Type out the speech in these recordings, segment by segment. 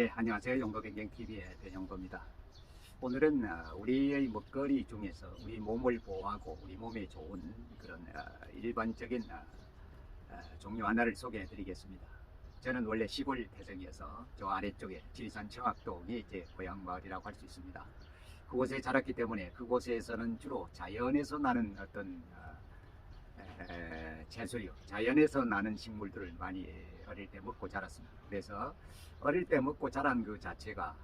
네, 안녕하세요. 용도변경TV의 변용도입니다. 오늘은 어, 우리의 먹거리 중에서 우리 몸을 보호하고 우리 몸에 좋은 그런 어, 일반적인 어, 어, 종류 하나를 소개해 드리겠습니다. 저는 원래 시골 태생이어서 저 아래쪽에 지리산 청학동이 이제 고향 마을이라고 할 수 있습니다. 그곳에 자랐기 때문에 그곳에서는 주로 자연에서 나는 어떤 채소류, 자연에서 나는 식물들을 많이 어릴 때 먹고 자랐습니다. 그래서 어릴 때 먹고 자란 그 자체가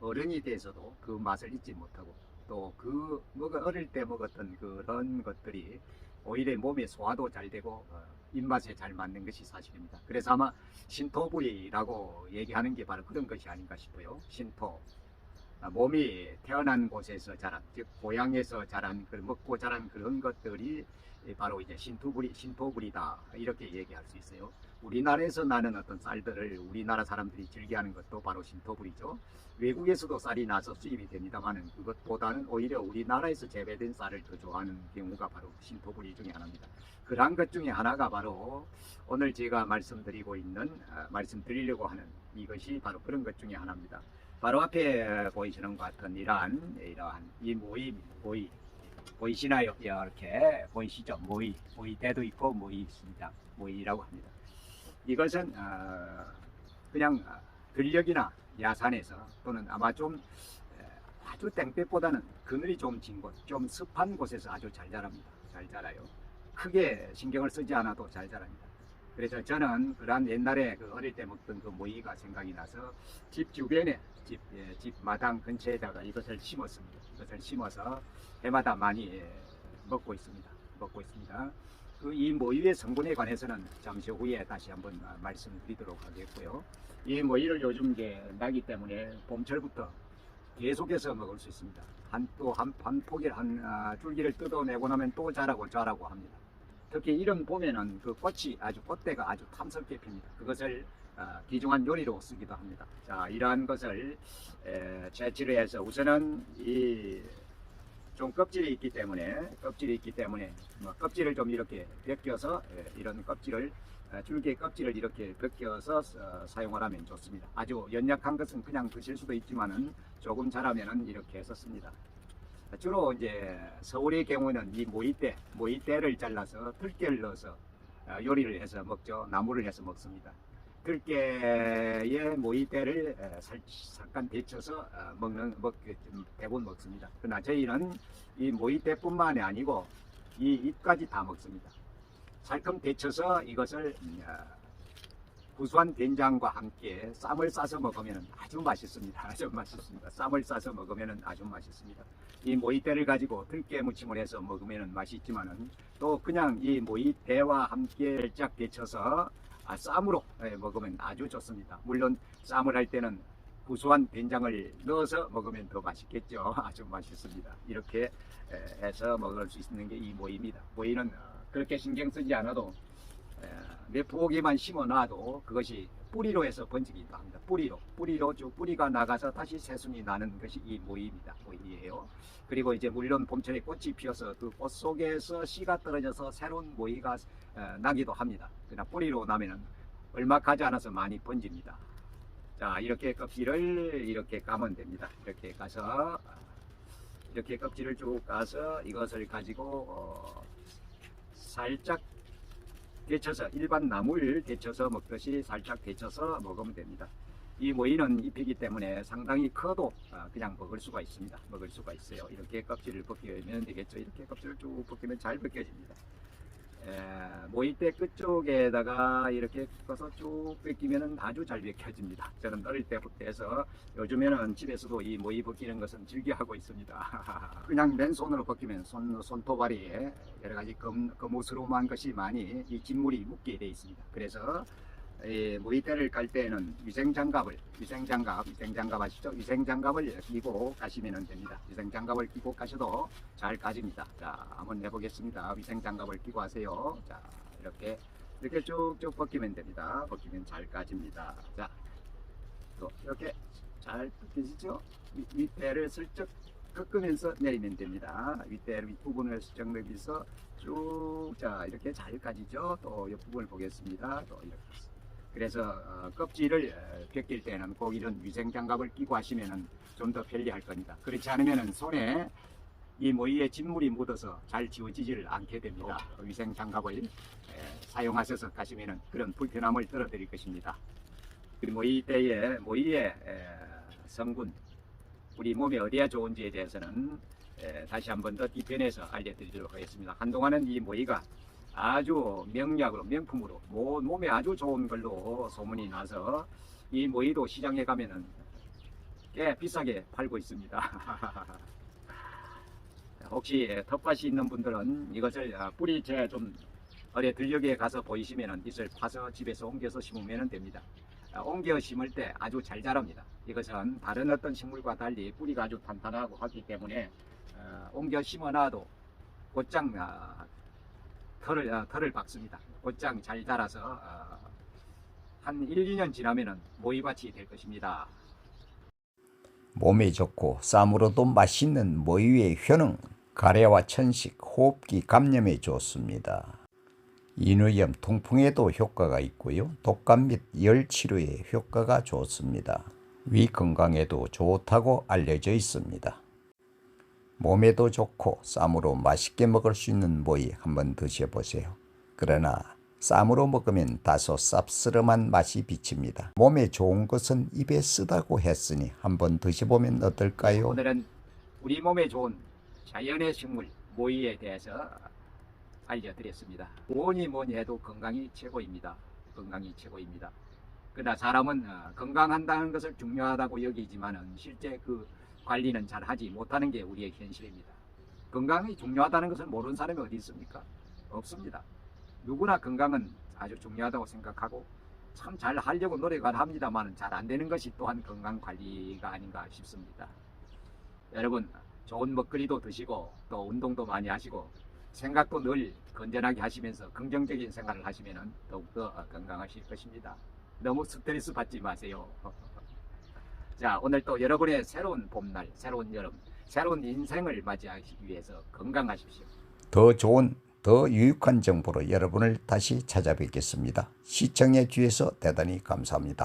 어른이 돼서도 그 맛을 잊지 못하고 또그 어릴 때 먹었던 그런 것들이 오히려 몸에 소화도 잘 되고 어, 입맛에 잘 맞는 것이 사실입니다. 그래서 아마 신토부리라고 얘기하는 게 바로 그런 것이 아닌가 싶어요. 신토. 아, 몸이 태어난 곳에서 자란, 즉 고향에서 자란, 그 먹고 자란 그런 것들이 바로 이제 신토부리, 신토부리다 이렇게 얘기할 수 있어요. 우리나라에서 나는 어떤 쌀들을 우리나라 사람들이 즐겨하는 것도 바로 신토불이죠. 외국에서도 쌀이 나서 수입이 됩니다만은 그것보다는 오히려 우리나라에서 재배된 쌀을 더 좋아하는 경우가 바로 신토불이 중에 하나입니다. 그러한 것 중에 하나가 바로 오늘 제가 말씀드리고 있는 어, 말씀드리려고 하는 이것이 바로 그런 것 중에 하나입니다. 바로 앞에 보이시는 것 같은 이러한 이러한 이 모이 모이 보이시나요? 이렇게 보이시죠? 모이 모이대도 있고 모이 있습니다. 모이라고 합니다. 이것은 어, 그냥 어, 들녘이나 야산에서 또는 아마 좀 에, 아주 땡볕보다는 그늘이 좀 진 곳, 좀 습한 곳에서 아주 잘 자랍니다. 잘 자라요. 크게 신경을 쓰지 않아도 잘 자랍니다. 그래서 저는 그러한 옛날에 그 어릴 때 먹던 그 모이가 생각이 나서 집 주변에 집, 예, 집 마당 근처에다가 이것을 심었습니다. 이것을 심어서 해마다 많이 예, 먹고 있습니다. 먹고 있습니다. 그 이 모이의 성분에 관해서는 잠시 후에 다시 한번 아, 말씀드리도록 하겠고요. 이 모이를 요즘 이제 나기 때문에 봄철부터 계속해서 먹을 수 있습니다. 한 또한 한 포기 한 아, 줄기를 뜯어내고 나면 또 자라고 자라고 합니다. 특히 이런 봄에는 그 꽃이 아주 꽃대가 아주 탐스럽게 핍니다. 그것을 아, 귀중한 요리로 쓰기도 합니다. 자, 이러한 것을 에, 채취를 해서 우선은 이 좀 껍질이 있기 때문에 껍질이 있기 때문에 뭐 껍질을 좀 이렇게 벗겨서 에, 이런 껍질을 에, 줄기의 껍질을 이렇게 벗겨서 어, 사용을 하면 좋습니다. 아주 연약한 것은 그냥 드실 수도 있지만은 조금 자라면은 이렇게 씁니다. 주로 이제 서울의 경우는 이 모이대, 모이대를 잘라서 들깨를 넣어서 어, 요리를 해서 먹죠. 나물을 해서 먹습니다. 들깨의 모이대를 에, 살, 잠깐 데쳐서 어, 먹는 먹 대부분 먹습니다. 그러나 저희는 이 모이대뿐만이 아니고 이 잎까지 다 먹습니다. 살금 데쳐서 이것을 음, 어, 구수한 된장과 함께 쌈을 싸서 먹으면 아주 맛있습니다. 아주 맛있습니다. 쌈을 싸서 먹으면 아주 맛있습니다. 이 모이대를 가지고 들깨 무침을 해서 먹으면 맛있지만은 또 그냥 이 모이대와 함께 살짝 데쳐서 아, 쌈으로 예, 먹으면 아주 좋습니다. 물론 쌈을 할 때는 구수한 된장을 넣어서 먹으면 더 맛있겠죠. 아주 맛있습니다. 이렇게 에, 해서 먹을 수 있는 게 이 모이입니다. 모이는 어, 그렇게 신경 쓰지 않아도 에, 몇 포기만 심어 놔도 그것이 뿌리로 해서 번지기도 합니다. 뿌리로 뿌리로 쭉 뿌리가 나가서 다시 새순이 나는 것이 이 모이입니다. 모이예요. 그리고 이제 물론 봄철에 꽃이 피어서 그 꽃 속에서 씨가 떨어져서 새로운 모이가 어, 나기도 합니다. 그러나 뿌리로 나면은 얼마 가지 않아서 많이 번집니다. 자 이렇게 껍질을 이렇게 까면 됩니다. 이렇게 까서 이렇게 껍질을 쭉 까서 이것을 가지고 어, 살짝 데쳐서 일반 나물 데쳐서 먹듯이 살짝 데쳐서 먹으면 됩니다. 이 모이는 잎이기 때문에 상당히 커도 어, 그냥 먹을 수가 있습니다. 먹을 수가 있어요. 이렇게 껍질을 벗기면 되겠죠. 이렇게 껍질을 쭉 벗기면 잘 벗겨집니다. 에, 모이대 끝쪽에다가 이렇게 꺼서 쭉 벗기면 아주 잘 벗겨집니다. 저는 어릴 때부터 해서 요즘에는 집에서도 이 모이 벗기는 것은 즐겨하고 있습니다. 그냥 맨손으로 벗기면 손, 손토발이 여러 가지 검, 거무스름한 것이 많이 이 진물이 묻게 되어 있습니다. 그래서 이 모이대를 깔 때는 위생장갑을 위생장갑 위생장갑 아시죠? 위생장갑을 끼고 가시면 됩니다. 위생장갑을 끼고 가셔도 잘 가집니다. 자 한번 해보겠습니다. 위생장갑을 끼고 하세요. 자 이렇게 이렇게 쭉쭉 벗기면 됩니다. 벗기면 잘 까집니다. 자, 또 이렇게 잘 벗기시죠? 윗- 윗대를 슬쩍 꺾으면서 내리면 됩니다. 윗대 윗부분을 슬쩍 내리면서 쭉, 자, 이렇게 잘 까지죠? 또 옆부분을 보겠습니다. 또 이렇게. 그래서 어, 껍질을 어, 벗길 때는 꼭 이런 위생 장갑을 끼고 하시면은 좀더 편리할 겁니다. 그렇지 않으면은 손에 이 모이에 진물이 묻어서 잘 지워지지를 않게 됩니다. 위생 장갑을 에, 사용하셔서 가시면은 그런 불편함을 떨어뜨릴 것입니다. 그리고 모이 때에 모이의 에, 성분 우리 몸에 어디가 좋은지에 대해서는 에, 다시 한 번 더 뒤편에서 알려드리도록 하겠습니다. 한동안은 이 모이가 아주 명약으로 명품으로 모- 몸에 아주 좋은 걸로 소문이 나서 이 모이도 시장에 가면은 꽤 비싸게 팔고 있습니다. 혹시 텃밭이 있는 분들은 이것을 아, 뿌리째 좀 어뢰 들녘에 가서 보이시면은 이것을 파서 집에서 옮겨서 심으면 됩니다. 아, 옮겨 심을 때 아주 잘 자랍니다. 이것은 다른 어떤 식물과 달리 뿌리가 아주 탄탄하고 하기 때문에 어, 옮겨 심어놔도 곧장 아, 털을 아, 털을 박습니다. 곧장 잘 자라서 어, 한 1, 2년 지나면은 모이밭이 될 것입니다. 몸에 좋고 쌈으로도 맛있는 모유의 효능, 가래와 천식, 호흡기 감염에 좋습니다. 인후염, 통풍에도 효과가 있고요. 독감 및 열 치료에 효과가 좋습니다. 위 건강에도 좋다고 알려져 있습니다. 몸에도 좋고 쌈으로 맛있게 먹을 수 있는 모이 한번 드셔보세요. 그러나 쌈으로 먹으면 다소 쌉스름한 맛이 비칩니다. 몸에 좋은 것은 입에 쓰다고 했으니 한번 드셔보면 어떨까요? 오늘은 우리 몸에 좋은 자연의 식물 모이에 대해서 알려드렸습니다. 뭐니 뭐니 해도 건강이 최고입니다. 건강이 최고입니다. 그러나 사람은 어, 건강한다는 것을 중요하다고 여기지만은 실제 그 관리는 잘 하지 못하는 게 우리의 현실입니다. 건강이 중요하다는 것을 모르는 사람이 어디 있습니까? 없습니다. 누구나 건강은 아주 중요하다고 생각하고 참 잘 하려고 노력을 합니다만 잘 안 되는 것이 또한 건강 관리가 아닌가 싶습니다. 여러분 좋은 먹거리도 드시고 또 운동도 많이 하시고 생각도 늘 건전하게 하시면서 긍정적인 생활을 하시면 더욱더 건강하실 것입니다. 너무 스트레스 받지 마세요. 자 오늘 또 여러분의 새로운 봄날, 새로운 여름, 새로운 인생을 맞이하기 위해서 건강하십시오. 더 좋은, 더 유익한 정보로 여러분을 다시 찾아뵙겠습니다. 시청해 주셔서 대단히 감사합니다.